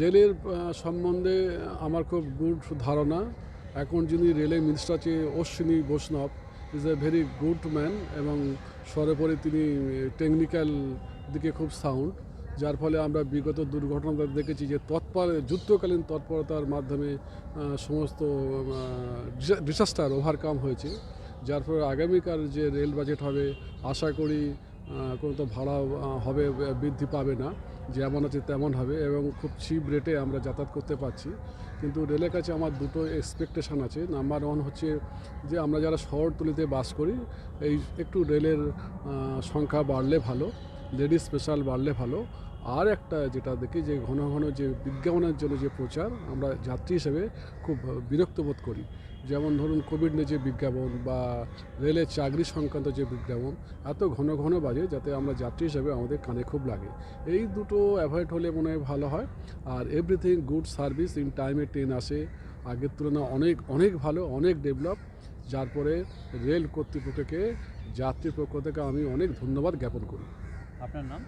রেলের সম্বন্ধে আমার খুব গুড ধারণা। এখন যিনি রেলের মিনিস্টার আছে, Ashwini Vaishnaw is a very good man এবং সর্বোপরি তিনি টেকনিক্যাল দিকে খুব সাউন্ড যার ফলে আমরা বিগত দুর্ঘটনা দেখেছি যে তৎপর, যুদ্ধকালীন তৎপরতার মাধ্যমে সমস্ত ডিসাস্টার ওভারকাম হয়েছে। যার ফলে আগামীকাল যে রেল বাজেট হবে, আশা করি কোনো তো ভাড়া হবে বৃদ্ধি পাবে না। যেমন আছে তেমন হবে এবং খুব চিপ রেটে আমরা যাতায়াত করতে পারছি। কিন্তু রেলের কাছে আমার দুটো এক্সপেকটেশান আছে। নাম্বার ওয়ান হচ্ছে যে আমরা যারা শহরতলিতে বাস করি, এই একটু রেলের সংখ্যা বাড়লে ভালো লেডিস স্পেশাল বাড়লে ভালো। আর একটা যেটা দেখি যে ঘন ঘন যে বিজ্ঞাপনের জন্য যে প্রচার আমরা যাত্রী হিসেবে খুব বিরক্ত বোধ করি। যেমন ধরুন কোভিড নিয়ে যে বিজ্ঞাপন বা রেলের চাকরি সংক্রান্ত যে বিজ্ঞাপন, এত ঘন ঘন বাজে যাতে আমরা যাত্রী হিসেবে আমাদের কানে খুব লাগে। এই দুটো অ্যাভয়েড হলে মনে হয় ভালো হয়। আর এভরিথিং গুড সার্ভিস ইন টাইমে ট্রেন আসে। আগের তুলনায় অনেক অনেক ভালো, অনেক ডেভেলপ যার পরে রেল কর্তৃপক্ষকে যাত্রী পক্ষ থেকে আমি অনেক ধন্যবাদ জ্ঞাপন করি। আপনার নাম?